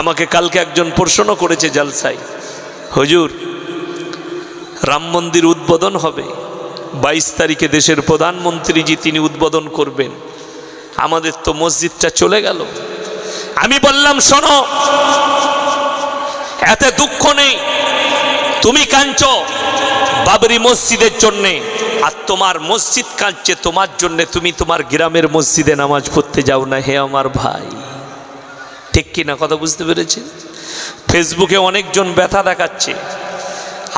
আমাকে কালকে একজন প্রশ্ন করেছে জালসাই হজুর, রাম মন্দির উদ্বোধন হবে। বাইশ তারিখে দেশের প্রধানমন্ত্রীজি তিনি উদ্বোধন করবেন। আমাদের তো মসজিদটা চলে গেল। আমি বললাম, শোনো, এতে দুঃখ নেই। তুমি কাঁদছ বাবরি মসজিদের জন্যে, আর তোমার মসজিদ কাঁদছে তোমার জন্যে। তুমি তোমার গ্রামের মসজিদে নামাজ পড়তে যাও না, হে আমার ভাই। ঠিক কি না কথা বুঝতে পেরেছি ফেসবুকে অনেকজন ব্যথা দেখাচ্ছে।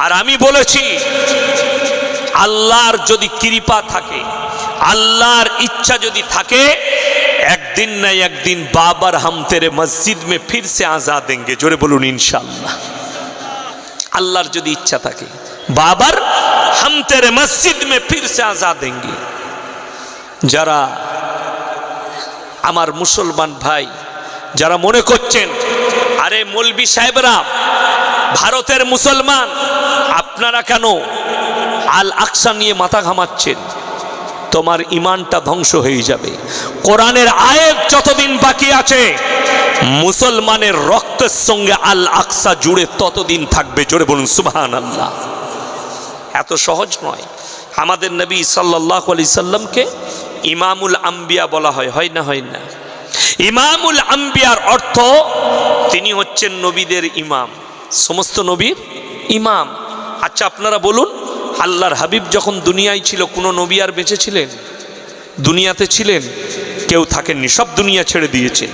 আর আমি বলেছি, আল্লাহর যদি কৃপা থাকে, আল্লাহর ইচ্ছা যদি থাকে, একদিন না একদিন বাবার হাম তেরে মসজিদ মে ফির সে আজা দেঙ্গে। জোরে বলুন ইনশাল্লাহ আল্লাহর যদি ইচ্ছা থাকে, বাবার হাম তেরে মসজিদ মে ফির সে আজা দেঙ্গে। যারা আমার মুসলমান ভাই যারা মনে করছেন, আরে মলবি সাহেবরা, ভারতের মুসলমান, আপনারা কেন আল আকসা নিয়ে মাথা ঘামাচ্ছেন? তোমার ইমানটা ধ্বংস হয়ে যাবে। কোরআনের আয়ের যতদিন বাকি আছে, মুসলমানের রক্তের সঙ্গে আল আকসা জুড়ে ততদিন থাকবে। জোরে বলুন সুবাহান আল্লাহ এত সহজ নয়। আমাদের নবী সাল্লাহ আলি সাল্লামকে ইমামুল আম্বিয়া বলা হয় হয় না হয় না? ইমামুল আম্বিয়ার অর্থ তিনি হচ্ছেন নবীদের ইমাম। সমস্ত নবীর ইমাম। আচ্ছা আপনারা বলুন, আল্লাহর হাবিব যখন দুনিয়ায় ছিল, কোনো নবী আর বেঁচে ছিলেন? দুনিয়াতে ছিলেন? কেউ থাকেননি, সব দুনিয়া ছেড়ে দিয়েছেন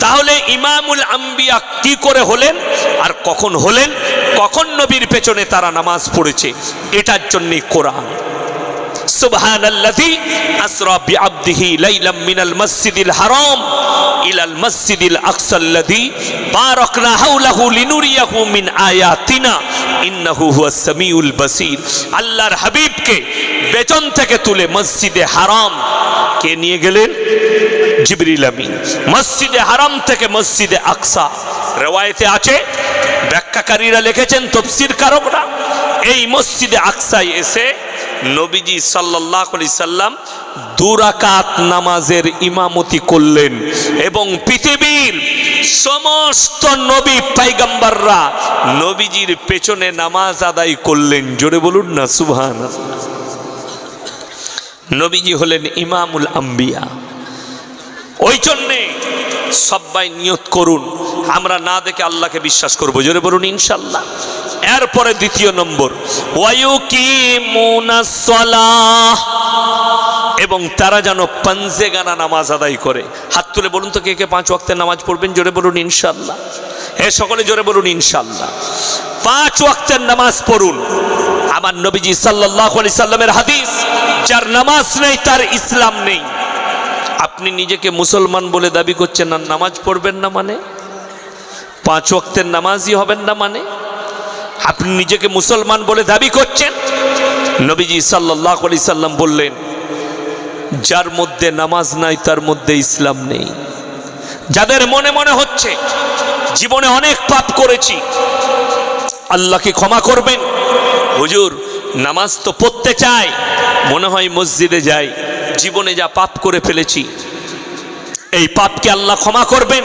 তাহলে ইমামুল আম্বিয়া কি করে হলেন আর কখন হলেন? কখন নবীর পেছনে তারা নামাজ পড়েছে? এটার জন্যই কোরআন। সুবহানাল্লাযী আসরা বিআবদিহি লাইলাম মিনাল মসজিদিল হারাম ইলাল মসজিদিল আকসাল্লাযী বারাকনা হাওলাহু লিনুরিয়াহু মিন আয়াতিনা ইন্নাহু হুয়াস সামিউল বাসীর। আল্লাহর হাবিবকে বেতন থেকে তুলে মসজিদে হারাম। কে নিয়ে গেলেন? জিবরিল আমিন। মসজিদে হারাম থেকে মসজিদে আকসা। রেওয়ায়েতে আছে, ব্যাখ্যাকারীরা লিখেছেন, তফসির কারকরা, এই মসজিদে আকসায় এসে নবীজি সাল্লাহ আলি সাল্লাম দুরাকাত নামাজের ইমামতি করলেন এবং পৃথিবীর সমস্ত নবী পাইগাম্বাররা নবীজির পেছনে নামাজ আদায় করলেন। জোরে বলুন না সুবহান নবীজি হলেন ইমামুল আম্বিয়া। ওই জন্যে সবাই নিয়ত করুন, আমরা না দেখে আল্লাহকে বিশ্বাস করব। জোরে বলুন ইনশাল্লাহ এরপরে দ্বিতীয় নম্বর এবং তারা যেন পাঞ্জে গানা নামাজ আদায় করে। হাত তুলে বলুন তো কে কে পাঁচ ওয়াক্তের নামাজ পড়বেন, জোরে বলুন ইনশাল্লাহ এ সকলে জোরে বলুন ইনশাল্লাহ পাঁচ ওয়াক্তের নামাজ পড়ুন। আমার নবীজি সাল্লাল্লাহু আলাইহি সাল্লামের হাদিস, যার নামাজ নেই, তার ইসলাম নেই। আপনি নিজেকে মুসলমান বলে দাবি করছেন, আর নামাজ পড়বেন না মানে? পাঁচ ওয়াক্তের নামাজই হবেন না মানে? আপনি নিজেকে মুসলমান বলে দাবি করছেন? নবীজি সাল্লাহ আলি সাল্লাম বললেন, যার মধ্যে নামাজ নাই, তার মধ্যে ইসলাম নেই। যাদের মনে মনে হচ্ছে, জীবনে অনেক পাপ করেছি, আল্লাহকে ক্ষমা করবেন। হুজুর, নামাজ তো পড়তে চায়, মনে হয় মসজিদে যাই, জীবনে যা পাপ করে ফেলেছি, এই পাপকে আল্লাহ ক্ষমা করবেন।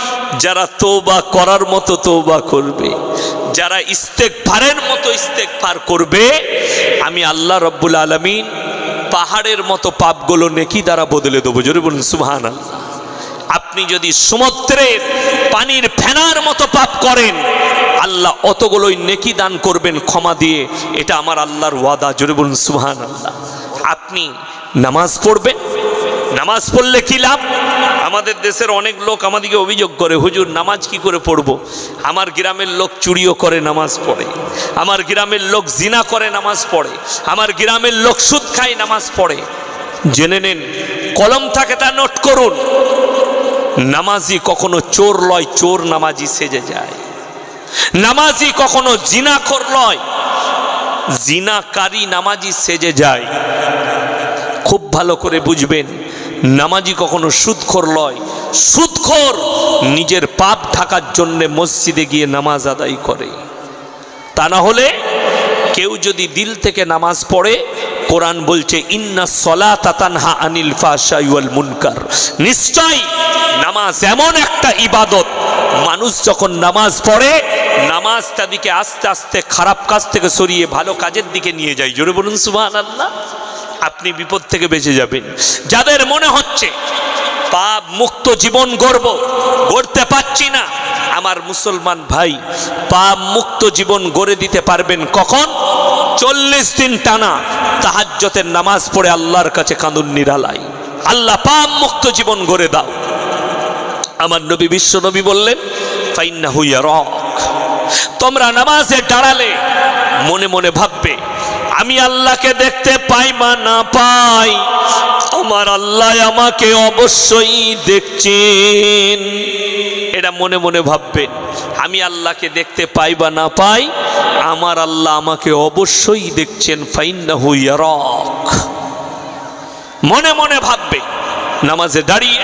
যারা তৌবা করার মতো তৌবা করবে, যারা ইস্তেকফারের মতো ইস্তেকফার করবে, আমি আল্লাহ রব্বুল আলমিন পাহাড়ের মতো পাপগুলো নেকি দ্বারা বদলে দেবো। জোরে বলুন সুহান আপনি যদি সমুদ্রের পানির ফেনার মতো পাপ করেন, আল্লাহ অতগুলোই নেকি দান করবেন ক্ষমা দিয়ে, এটা আমার আল্লাহর ওয়াদা। জোরে বলুন সুহান আল্লাহ আপনি নামাজ পড়বেন নামাজ পড়লে কি লাভ? আমাদের দেশের অনেক লোক আমাদেরকে অভিযোগ করে, হুজুর, নামাজ কি করে পড়ব? আমার গ্রামের লোক চুরিও করে, নামাজ পড়ে। আমার গ্রামের লোক জিনা করে, নামাজ পড়ে। আমার গ্রামের লোক সুদ খায়, নামাজ পড়ে। জেনে নেন, কলম থাকে তা নোট করুন। নামাজি কখনো চোর লয়, চোর নামাজি সেজে যায়। নামাজি কখনো জিনা কর লয়, জিনাকারী নামাজি সেজে যায়। খুব ভালো করে বুঝবেন নামাজি কখনো সুদখোর লয়। সুদখোর নিজের পাপ ঢাকার জন্যে মসজিদে গিয়ে নামাজ আদায় করে। তা না হলে কেউ যদি দিল থেকে নামাজ পড়ে, কোরআন বলছে, ইন্না সলা তাতানহা আনিল ফাশাইওয়াল মুনকার। নিশ্চয় নামাজ এমন একটা ইবাদত। মানুষ যখন নামাজ পড়ে, নামাজ তাদেরকে আস্তে আস্তে খারাপ কাজ থেকে সরিয়ে ভালো কাজের দিকে নিয়ে যায়। জোরে বলুন সুবহান আল্লাহ আপনি বিপদ থেকে বেঁচে যাবেন। যাদের মনে হচ্ছে, পাপ মুক্ত জীবন গড়ব গড়তে পারছি না। আমার মুসলমান ভাই, পাপ মুক্ত জীবন গড়ে দিতে পারবেন কখন? চল্লিশ দিন টানা তাহাজ্জতের নামাজ পড়ে আল্লাহর কাছে কাঁদুন নিরালাই আল্লাহ পাপ মুক্ত জীবন গড়ে দাও। আমার নবী বিশ্ব নবী বললেন ফাইন্না হুইয়া রক তোমরা নামাজে দাঁড়ালে মনে মনে ভাববে আমি আল্লাহকে দেখতে পাই বা না পাই, আমার আল্লাহ আমাকে অবশ্যই দেখছেন। এটা মনে মনে ভাববেন, আমি আল্লাহকে দেখতে পাই বা না পাই, আমার আল্লাহ আমাকে অবশ্যই দেখছেন ফাইন্না হুইয়া রক মনে মনে ভাববে, নামাজে দাঁড়িয়ে,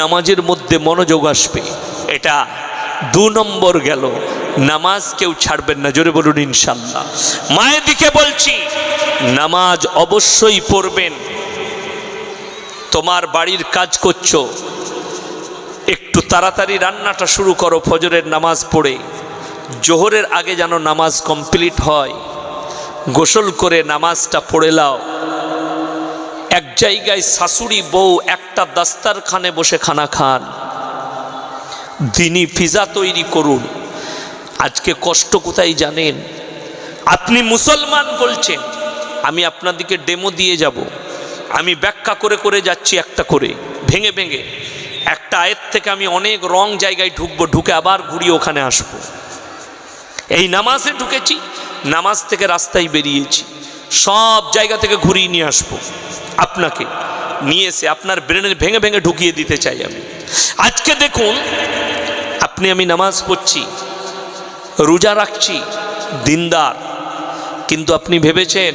নামাজের মধ্যে মনোযোগ আসবে, এটা দু নম্বর গেল। নামাজ কেউ ছাড়বেন না, জোরে বলুন ইনশাল্লাহ মায়ের দিকে বলছি, নামাজ অবশ্যই পড়বেন। তোমার বাড়ির কাজ করছ, একটু তাড়াতাড়ি রান্নাটা শুরু করো, ফজরের নামাজ পড়ে। জোহরের আগে যেন নামাজ কমপ্লিট হয়, গোসল করে নামাজটা পড়ে লাও। এক জায়গায় শাশুড়ি, বউ, একটা দাস্তারখানে বসে খানা খান। দিনই ফিজা তৈরি করুন। আজকে কষ্ট কোথায় জানেন? আপনি মুসলমান বলছেন, আমি আপনাদিকে ডেমো দিয়ে যাব। আমি ব্যাখ্যা করে করে যাচ্ছি একটা করে, ভেঙে ভেঙে। একটা আয়ের থেকে আমি অনেক রং জায়গায় ঢুকবো, ঢুকে আবার ঘুরিয়ে ওখানে আসব। এই নামাজে ঢুকেছি, নামাজ থেকে রাস্তায় বেরিয়েছি। সব জায়গা থেকে ঘুরিয়ে নিয়ে আসব আপনাকে। নিয়ে এসে আপনার ব্রেনের ভেঙে ভেঙে ঢুকিয়ে দিতে চাই আমি। আজকে দেখুন, আপনি আমি নামাজ পড়ছি রোজা রাখছি, দিনদার। কিন্তু আপনি ভেবেছেন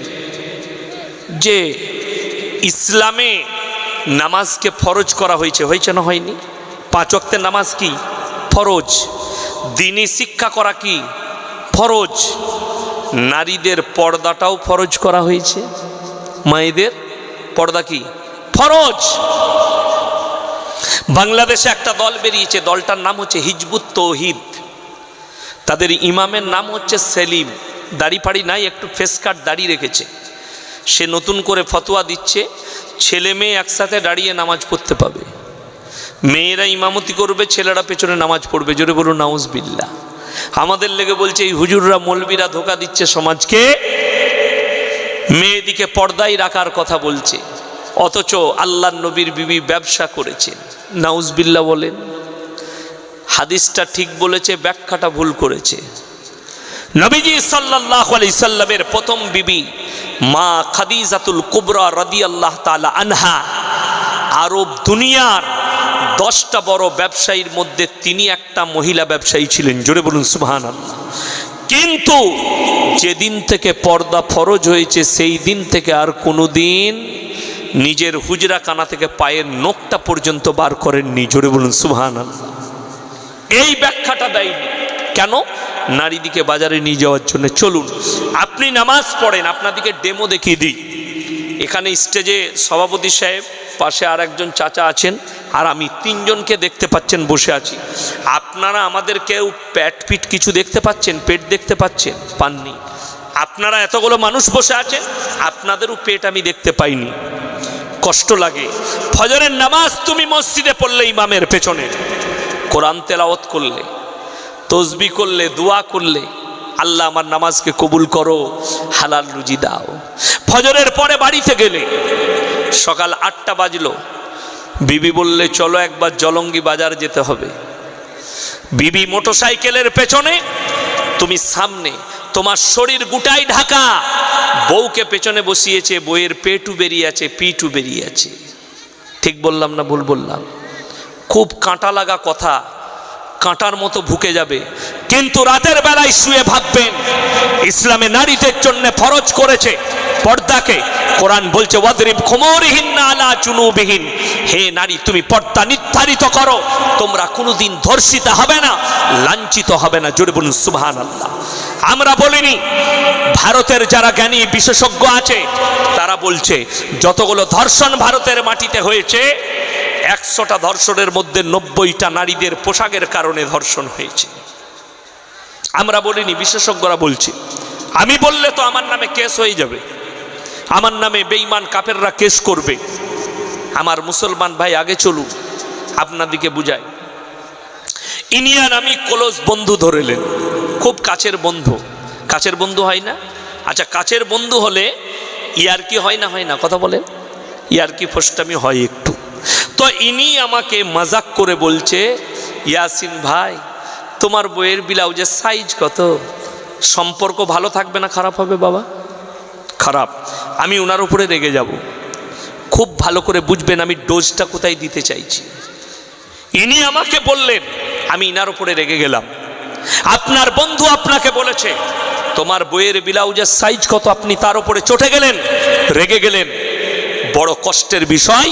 যে ইসলামে নামাজকে ফরজ করা হয়েছে হয়েছে না হয়নি? পাঁচ অক্তের নামাজ কি? ফরজ। দিনই শিক্ষা করা কি? ফরজ। নারীদের পর্দাটাও ফরজ করা হয়েছে। মায়েদের পর্দা কি? ফরজ। বাংলাদেশে একটা দল বেরিয়েছে, দলটার নাম হচ্ছে হিজবুত তৌহিদ। তাদের ইমামের নাম হচ্ছে সেলিম। দাড়ি ফাড়ি নাই, একটু ফেস কাট দাড়ি রেখেছে। সে নতুন করে ফতোয়া দিচ্ছে, ছেলে মেয়ে একসাথে দাঁড়িয়ে নামাজ পড়তে পাবে। মেয়েরা ইমামতি করবে, ছেলেরা পেছনে নামাজ পড়বে। জোরে বলুন নাউজ বিল্লা আমাদের লেগে বলছে, এই হুজুররা মলবিরা ধোকা দিচ্ছে সমাজকে। মেয়েদিকে পর্দায় রাখার কথা বলছে। অথচ আল্লাহ নবীর বিবি ব্যবসা করেছেন। নাউজবিল্লা বলেন হাদিসটা ঠিক বলেছে, ব্যাখ্যাটা ভুল করেছে। নবীজি সাল্লাহ আলি সাল্লামের প্রথম বিবি মা খাদিজাতুল কুবরা রদি আল্লাহ তালা আনহা। আরব দুনিয়ার দশটা বড় ব্যবসায়ীর মধ্যে তিনি একটা মহিলা ব্যবসায়ী ছিলেন, জোরে বলুন সুবহান কিন্তু যেদিন থেকে পর্দা ফরজ হয়েছে, সেই দিন থেকে আর কোনো দিন নিজের হুজরা কানা থেকে পায়ের নোকটা পর্যন্ত বার করেননি, জোরে বলুন সুবহান আল্লাহ এই ব্যাখ্যাটা দেয়নি। কেন? নারীদিকে বাজারে নিয়ে যাওয়ার জন্য। চলুন, আপনি নামাজ পড়েন, আপনাদিকে ডেমো দেখিয়ে দিই। এখানে স্টেজে সভাপতি সাহেব, পাশে আর একজন চাচা আছেন, আর আমি তিনজনকে দেখতে পাচ্ছেন, বসে আছি। আপনারা আমাদের কেউ প্যাট পিট কিছু দেখতে পাচ্ছেন, পেট দেখতে পাচ্ছেন? পাননি। আপনারা এতগুলো মানুষ বসে আছেন, আপনাদেরও পেট আমি দেখতে পাইনি। কষ্ট লাগে। ফজরের নামাজ তুমি মসজিদে পড়লে ইমামের পেছনে। কোরআন তেলাওয়াত করলে, তসবি করলে, দোয়া করলে, আল্লাহ আমার নামাজকে কবুল করো, হালাল রুজি দাও। ফজরের পরে বাড়িতে গেলে, সকাল আটটা বাজলো, বিবি বললে, চলো একবার জলঙ্গি বাজার যেতে হবে। বিবি মোটরসাইকেলের পেছনে, তুমি সামনে, তোমার শরীর গুটাই ঢাকা। বউকে পেছনে বসিয়েছে বইয়ের পেটু বেরিয়ে আছে, পিটু বেরিয়ে আছে। ঠিক বললাম না ভুল বললাম? খুব কাঁটা লাগা কথা, কাঁটার মতো ভুকে যাবে। কিন্তু রাতের বেলায় শুয়ে ভাববেন, ইসলামে নারীদের জন্য ফরজ করেছে পর্দাকে। কোরআন বলছে না আলা চুনুবিহীন হে নারী, তুমি পর্দা নির্ধারিত করো, তোমরা কোনোদিন ধর্ষিত হবে না, লাঞ্ছিত হবে না। জোরে বলুন সুবহান আল্লাহ আমরা বলিনি, ভারতের যারা জ্ঞানী বিশেষজ্ঞ আছে, তারা বলছে, যতগুলো ধর্ষণ ভারতের মাটিতে হয়েছে একশোটা ধর্ষণের মধ্যে নব্বইটা নারীদের পোশাকের কারণে ধর্ষণ হয়েছে। আমরা বলিনি, বিশেষজ্ঞরা বলছি, আমি বললে তো আমার নামে কেস হয়ে যাবে। আমার নামে বেঈমান কাপেররা কেস করবে। আমার মুসলমান ভাই, আগে চলুন, আপনাদিকে বুঝাই। ইনিয়ান আমি ক্লোজ বন্ধু ধরেলেন, খুব কাছের বন্ধু। কাছের বন্ধু হয় না? আচ্ছা কাছের বন্ধু হলে ইয়ার কি হয় না হয় না, কথা বলেন। ইয়ার কি ফোস্টামি হয় একটু। তো ইনি আমাকে মজাক করে বলছে, ইয়াসিন ভাই, তোমার বইয়ের ব্লাউজের সাইজ কত? সম্পর্ক ভালো থাকবে না খারাপ হবে বাবা? খারাপ, আমি ওনার উপরে রেগে যাব। খুব ভালো করে বুঝবেন আমি ডোজটা কোথায় দিতে চাইছি। ইনি আমাকে বললেন, আমি ইনার উপরে রেগে গেলাম। আপনার বন্ধু আপনাকে বলেছে, তোমার বইয়ের ব্লাউজের সাইজ কত আপনি তার উপরে চটে গেলেন, রেগে গেলেন। বড় কষ্টের বিষয়,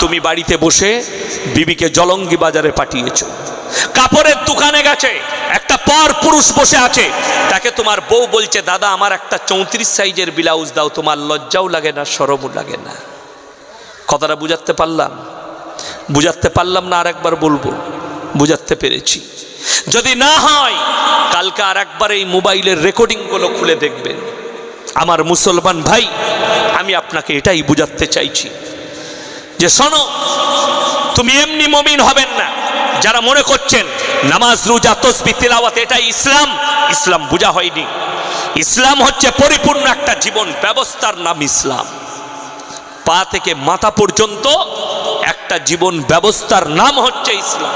তুমি বাড়িতে বসে বিবিকে জলঙ্গি বাজারে পাঠিয়েছ। কাপড়ের দোকানে গেছে, একটা পর পুরুষ বসে আছে। তাকে তোমার বউ বলছে, দাদা, আমার একটা চৌত্রিশ সাইজের ব্লাউজ দাও, তোমার লজ্জাও লাগে না, সরমও লাগে না। কথাটা বুঝাতে পারলাম। বুঝাতে পারলাম না আর একবার বলব, বুঝাতে পেরেছি। যদি না হয়, কালকে আর একবার এই মোবাইলের রেকর্ডিংগুলো খুলে দেখবেন। আমার মুসলমান ভাই, আমি আপনাকে এটাই বুঝাতে চাইছি যে শোনো, তুমি এমনি মমিন হবেন না। যারা মনে করছেন নামাজ, রোজা, তসবি, তিলাওয়াত, এটাই ইসলাম ইসলাম বোঝা হয়নি। ইসলাম হচ্ছে পরিপূর্ণ একটা জীবন, ব্যবস্থার নাম ইসলাম। পা থেকে মাথা পর্যন্ত একটা জীবন, ব্যবস্থার নাম হচ্ছে ইসলাম।